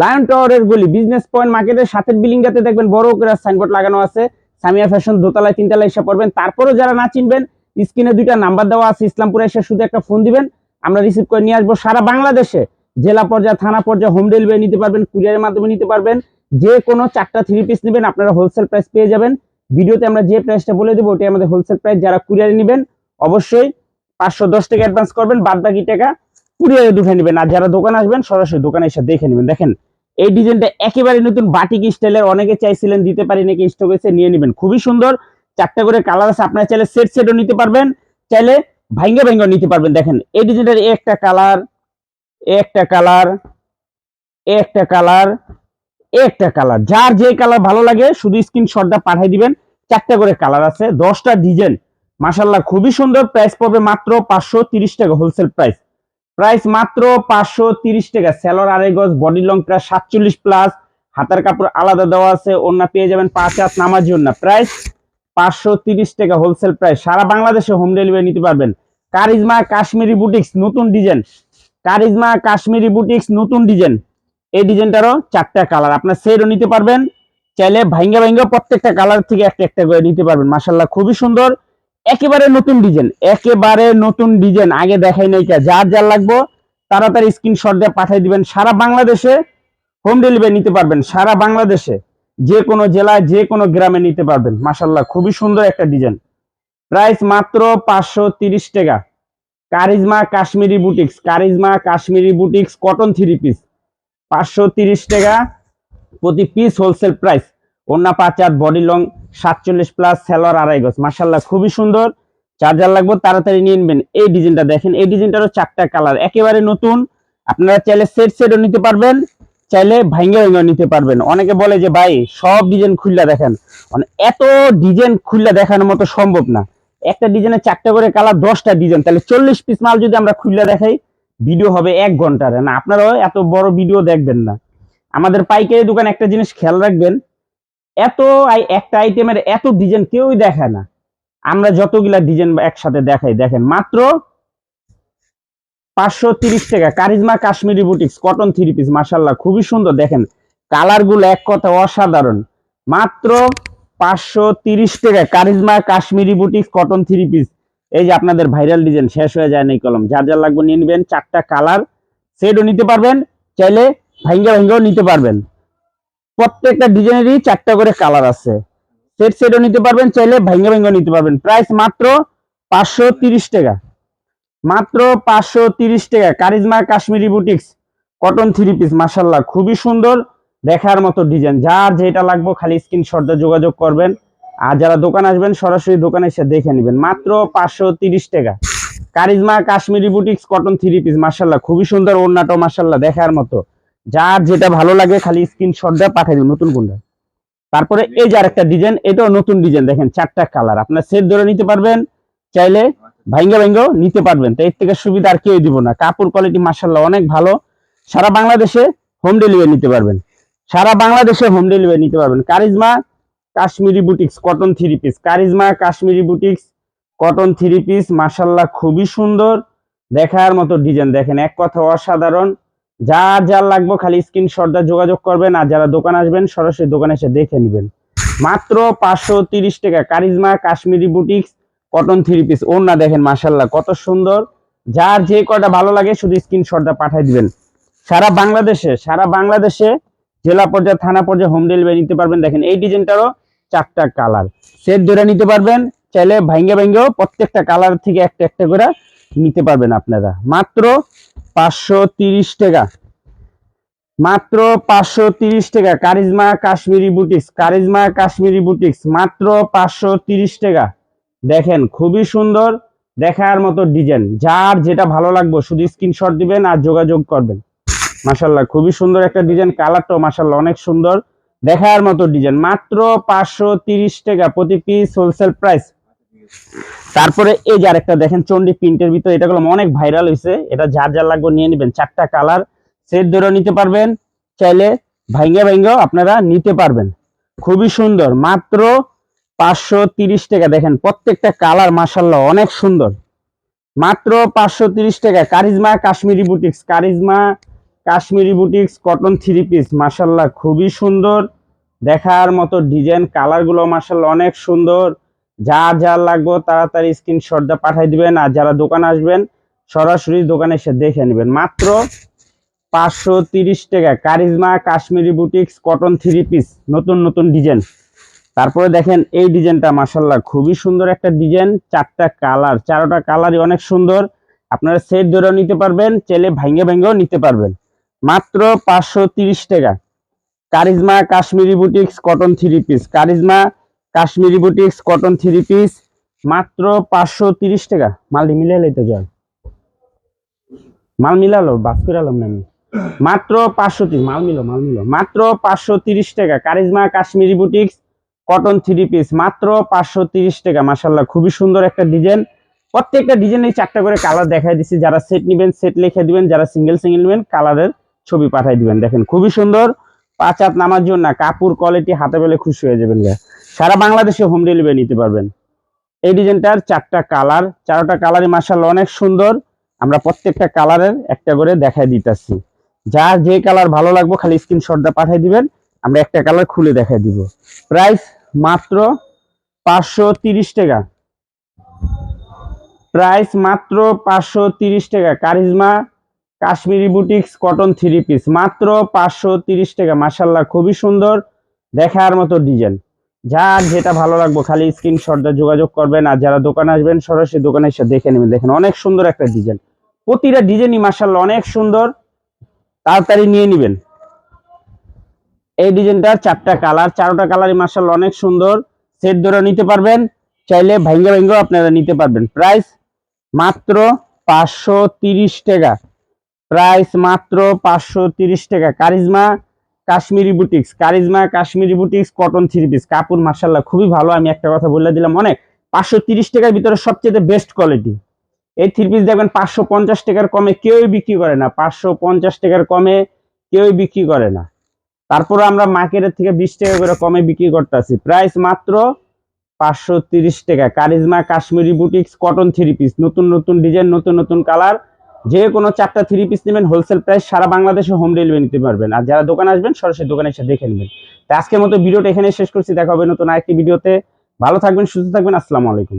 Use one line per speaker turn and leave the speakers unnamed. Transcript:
Lion টাওয়ারের গলি business point মার্কেটের সাথের বিল্ডিংটাতে দেখবেন বড় করে সাইনবোর্ড লাগানো আছে। সামিয়া ফ্যাশন দোতলায়, তিনতলায় এসে পড়বেন। তারপরেও যারা না চিনবেন স্ক্রিনে দুইটা নাম্বার দেওয়া আছে, ইসলামপুরে এসে শুধু একটা ফোন দিবেন। আমরা রিসিভ করে নিয়ে আসব সারা বাংলাদেশে। জেলা পর্যায়ে, থানা পর্যায়ে হোম ডেলিভারি নিতে পারবেন কুরিয়ারের মাধ্যমে নিতে পারবেন। যে কোনো চারটা থ্রি পিস নেবেন, আপনারা হোলসেল প্রাইস পেয়ে যাবেন। ভিডিওতে আমরা যে প্রাইসটা বলে দেবো, ওটাই আমাদের হোলসেল প্রাইস যারা কুরিয়ারে নেবেন, অবশ্যই পাঁচশো দশ টাকা অ্যাডভান্স করবেন, বাদ বাকি টাকা। কুরিয়ারে দুটো নেবেন। আর যারা দোকান আসবেন, সরাসরি দোকানে এসে দেখে নেবেন। দেখেন, এই ডিজাইনটা একেবারে নতুন বাটিক স্টাইলের। অনেকে চাইছিলেন দিতে পারি নাকি স্টক এসে নিয়ে নেবেন। খুবই সুন্দর। চারটা করে কালার আছে। আপনার চাইলে সেট সেটও নিতে পারবেন। চাইলে ভাঙ্গে ভাঙ্গে নিতে পারবেন। দেখেন, এই ডিজাইনটার একটা কালার একটা কালার একটা কালার একটা কালার যার যে কালার ভালো লাগে, শুধু স্ক্রিনশটটা পাঠিয়ে দিবেন। চারটা করে কালার আছে। দশটা ডিজাইন। মাসাল্লাহ খুবই সুন্দর। প্রাইস পড়বে মাত্র পাঁচশো টাকা হোলসেল প্রাইস প্রাইস মাত্র পাঁচশো তিরিশ টাকা। সেলর আড়াই গজ, বডি লং প্রায় সাতচল্লিশ প্লাস। হাতার কাপড় আলাদা দেওয়া আছে ওনা পেয়ে যাবেন পাঁচ হাত নামার জন্য প্রাইস পাঁচশো তিরিশ টাকা হোলসেল প্রাইস। সারা বাংলাদেশে হোম ডেলিভারি নিতে পারবেন। কারিজমা কাশ্মীরি বুটিক্স, নতুন ডিজাইন। কারিজমা কাশ্মীরি বুটিক্স, নতুন ডিজাইন। এই ডিজাইনটারও চারটা কালার। আপনার সেটও নিতে পারবেন। চাইলে ভাঙ্গা ভাঙ্গা প্রত্যেকটা কালার থেকে একটা একটা করে নিতে পারবেন। মাসাল্লাহ খুবই সুন্দর। একেবারে নতুন ডিজাইন, একেবারে নতুন ডিজাইন, আগে দেখাই নাই যার যার লাগবো, তাড়াতাড়ি স্ক্রিনশট দিয়ে পাঠিয়ে দিবেন। সারা বাংলাদেশে হোম ডেলিভারি নিতে পারবেন, সারা বাংলাদেশে। যে কোনো জেলায়, যে কোনো গ্রামে নিতে পারবেন। মাসাল্লাহ খুবই সুন্দর একটা ডিজাইন। প্রাইস মাত্র পাঁচশো তিরিশ টাকা। Charisma Kashmiri boutiques, Charisma Kashmiri boutiques cotton three piece পাঁচশো তিরিশ টাকা প্রতি পিস হোলসেল প্রাইস ওন্না পাঁচ বডি লং সাতচল্লিশ প্লাস সেলোয়ার আড়াই গজ। মাসাল্লাহ খুবই সুন্দর। চার্জার লাগবে, তাড়াতাড়ি নিয়ে নেবেন। এই ডিজাইনটা দেখেন, এই ডিজাইনটারও চারটা কালার একেবারে নতুন। আপনারা চাইলে সেট সেটও নিতে পারবেন, চাইলে ভাঙ্গে ভাঙ্গে নিতে পারবেন। অনেকে বলে যে, ভাই, সব ডিজাইন খুললা দেখেন। মানে এত ডিজাইন খুললা দেখানোর মতো সম্ভব না। একটা ডিজাইনের চারটা করে কালার দশটা ডিজাইন তাহলে চল্লিশ পিস মাল যদি আমরা খুললা দেখাই ভিডিও হবে এক ঘণ্টার। না, আপনারাও এত বড় ভিডিও দেখবেন না। আমাদের পাইকারি দোকান একটা জিনিস খেয়াল রাখবেন এত একটা আইটেমের এত ডিজাইন কেউই দেখায় না। আমরা যতগুলা ডিজাইন একসাথে দেখাই, দেখেন, মাত্র পাঁচশো তিরিশ টাকা। Charisma Kashmiri boutiques cotton three piece মাসাল্লাহ খুবই সুন্দর। দেখেন কালারগুলো এক কথা অসাধারণ। মাত্র পাঁচশো তিরিশ টাকা। Charisma Kashmiri boutiques cotton three piece এই যে আপনাদের ভাইরাল ডিজাইন শেষ হয়ে যায় না এই কলম। যার যার লাগবে নিয়ে নেবেন, চারটা কালার সেটও নিতে পারবেন, চাইলে ভাঙ্গা ভাঙ্গাও নিতে পারবেন। প্রত্যেকটা ডিজাইনেরই চারটা করে কালার আছে। সেট সেটও নিতে পারবেন, চাইলে ভাঙ্গা ভাঙ্গা নিতে পারবেন। প্রাইস মাত্র পাঁচশো টাকা। মাত্র পাঁচশো টাকা। Charisma Kashmiri boutiques cotton three piece মাসাল্লাহ খুবই সুন্দর, দেখার মতো ডিজাইন যার যেটা লাগবে খালি স্ক্রিনশট দিয়ে যোগাযোগ করবেন। আর যারা দোকান আসবেন, সরাসরি দোকানে এসে দেখে নেবেন। মাত্র পাঁচশো টাকা। Charisma Kashmiri boutiques cotton three piece মাসাল্লাহ খুবই সুন্দর ওড়নাটাও মাসাল্লাহ দেখার মতো। যার যেটা ভালো লাগে খালি স্ক্রিনশট দিয়ে পাঠিয়ে দিন নতুন কোনটা। তারপরে এই যে আরেকটা ডিজাইন এটাও নতুন ডিজাইন দেখেন চারটা কালার আপনার সেট ধরে নিতে পারবেন, চাইলে ভাঙ্গা ভাঙ্গাও নিতে পারবেন। তো এর থেকে সুবিধা আর কেউ দিব না। কাপড় কোয়ালিটি মাসাল্লাহ অনেক ভালো। সারা বাংলাদেশে হোম ডেলিভারি নিতে পারবেন। সারা বাংলাদেশে হোম ডেলিভারি নিতে পারবেন। Charisma Kashmiri boutiques cotton three piece Charisma Kashmiri boutiques cotton three piece মাসাল্লাহ খুবই সুন্দর। দেখার মতো ডিজাইন দেখেন এক কথা অসাধারণ। যার যার লাগবে খালি স্ক্রিনশট দিয়ে যোগাযোগ করবেন আর যারা দোকান আসবেন সরাসরি দোকানে এসে দেখে নেবেন। মাত্র পাঁচশো তিরিশ টাকা। Charisma, Kashmiri boutiques cotton three piece না দেখেন মাসাল্লাহ কত সুন্দর। যার যে কটা ভালো লাগে শুধু স্ক্রিনশটটা পাঠিয়ে দিবেন। সারা বাংলাদেশে সারা বাংলাদেশে জেলা পর্যায়ে, থানা পর্যায়ে হোম ডেলিভারি নিতে পারবেন। দেখেন, এই ডিজাইনটারও চারটা কালার সেট ধরে নিতে পারবেন। চাইলে ভাঙ্গে ভাঙ্গেও প্রত্যেকটা কালার থেকে একটা একটা করে নিতে পারবেন আপনারা। মাত্র পাঁচশো তিরিশ টাকা। মাত্র পাঁচশো তিরিশ টাকা, Charisma Kashmiri boutiques, Charisma Kashmiri boutiques, মাত্র পাঁচশো তিরিশ টাকা। দেখেন, খুবই সুন্দর, দেখার মতো ডিজাইন। যার যেটা ভালো লাগবে, শুধু স্ক্রিনশট দিবেন আর যোগাযোগ করবেন। মাসাল্লাহ খুবই সুন্দর একটা ডিজাইন, কালারটাও মাসাল্লাহ অনেক সুন্দর, দেখার মতো ডিজাইন। মাত্র পাঁচশো তিরিশ টাকা, প্রতি পিস হোলসেল প্রাইস তারপরে এই যে আরেকটা দেখেন চন্ডি প্রিন্টের ভিতরে এটা গুলো অনেক ভাইরাল হয়েছে এটা যার যার লাগবে নিয়ে নেবেন। চারটা কালার সেট ধরে নিতে পারবেন। চাইলে ভাইঙ্গা ভাইঙ্গাও আপনারা নিতে পারবেন। খুবই সুন্দর। মাত্র পাঁচশো তিরিশ টাকা। দেখেন, প্রত্যেকটা কালার মাসাল্লাহ অনেক সুন্দর। মাত্র পাঁচশো তিরিশ টাকা। Charisma Kashmiri boutiques. Charisma Kashmiri boutiques, cotton three piece মাসাল্লাহ খুবই সুন্দর। দেখার মতো ডিজাইন কালারগুলো মাসাল্লাহ অনেক সুন্দর। যা যা লাগবে তাড়াতাড়ি স্ক্রিনশট দিয়ে পাঠিয়ে দিবেন আর যারা দোকানে আসবেন, সরাসরি দোকানে এসে দেখে নেবেন। মাত্র পাঁচশো তিরিশ টাকা। Charisma Kashmiri boutiques cotton three piece নতুন নতুন ডিজাইন তারপরে দেখেন এই ডিজাইনটা মাসাল্লাহ খুবই সুন্দর একটা ডিজাইন চারটা কালার চারোটা কালারই অনেক সুন্দর। আপনারা সেট ধরেও নিতে পারবেন চেলে ভাঙ্গে ভাঙ্গেও নিতে পারবেন। মাত্র পাঁচশো তিরিশ টাকা। Charisma Kashmiri boutiques cotton three piece Charisma Kashmiri boutiques cotton three piece মাত্র পাঁচশো তিরিশ টাকা। মিলে লইতে যান। মাল মিলালো, বাস করে আলাম না আমি। মাত্র পাঁচশো তিরিশ, মাল মিলো মাল মিলো। মাত্র পাঁচশো তিরিশ টাকা। Charisma Kashmiri boutiques cotton three piece মাত্র পাঁচশো তিরিশ টাকা। মাসাল্লাহ খুবই সুন্দর একটা ডিজাইন প্রত্যেকটা ডিজাইন এই চারটা করে কালার দেখাই দিচ্ছি যারা সেট নেবেন সেট লিখে দিবেন, যারা সিঙ্গেল সিঙ্গেল নেবেন কালারের ছবি পাঠিয়ে দিবেন। দেখেন, খুবই সুন্দর। পাঁচ হাত নামার জন্য কাপড় কোয়ালিটি হাতে পেলে খুশি হয়ে যাবেন গা। সারা বাংলাদেশে হোম ডেলিভারি নিতে পারবেন। এই ডিজাইনটার চারটা কালার চারটা কালারই মাসাল্লাহ অনেক সুন্দর। আমরা প্রত্যেকটা কালারের একটা করে দেখাই দিতেছি। যার যে কালার ভালো লাগবে খালি স্ক্রিনশটটা পাঠিয়ে দিবেন, আমরা একটা কালার খুলে দেখাই দিব। প্রাইস মাত্র পাঁচশো টাকা। প্রাইস মাত্র পাঁচশো টাকা। Charisma, Kashmiri boutiques cotton three piece মাত্র পাঁচশো টাকা। মাসাল্লাহ খুবই সুন্দর। দেখার মতো ডিজাইন যার যেটা ভালো লাগবে, খালি স্ক্রিনশটটা যোগাযোগ করবেন আর যারা দোকানে আসবেন, সরাসরি দোকানে এসে দেখে নেবেন। দেখেন, অনেক সুন্দর একটা ডিজাইন প্রতিটা ডিজাইনই মাসাল্লাহ অনেক সুন্দর। তাড়াতাড়ি নিয়ে নেবেন। এই ডিজাইনটার চারটা কালার চারটা কালারই মাসাল্লাহ অনেক সুন্দর। সেট ধরে নিতে পারবেন। চাইলে ভাঙ্গা ভাঙ্গাও আপনারা নিতে পারবেন। প্রাইস মাত্র পাঁচশো টাকা। প্রাইস মাত্র পাঁচশো টাকা। Charisma Kashmiri boutiques, Charisma Kashmiri boutiques cotton three piece কাপড় মার্শাল্লাহ খুবই ভালো, আমি একটা কথা বলে দিলাম অনেক। পাঁচশো তিরিশ টাকার ভিতরে সবচেয়ে বেস্ট কোয়ালিটি এই থ্রি পিস দেখবেন পাঁচশো পঞ্চাশ টাকার কমে কেউই বিক্রি করে না। পাঁচশো পঞ্চাশ টাকার কমে কেউই বিক্রি করে না। তারপরে আমরা মার্কেটের থেকে বিশ টাকা করে কমে বিক্রি করতেছি। প্রাইস মাত্র পাঁচশো তিরিশ টাকা। Charisma, Kashmiri boutiques cotton three piece নতুন নতুন ডিজাইন নতুন নতুন কালার যে কোনো চারটা থ্রি পিস নেবেন হোলসেল প্রাইস সারা বাংলাদেশে হোম ডেলিভারি নিতে পারবেন। আর যারা দোকানে আসবেন, সরাসরি দোকানে এসে দেখে নেবেন। তো আজকের মতো ভিডিওটা এখানে শেষ করছি। দেখা হবে নতুন আরেকটি ভিডিওতে। ভালো থাকবেন, সুস্থ থাকবেন। আসসালামু আলাইকুম।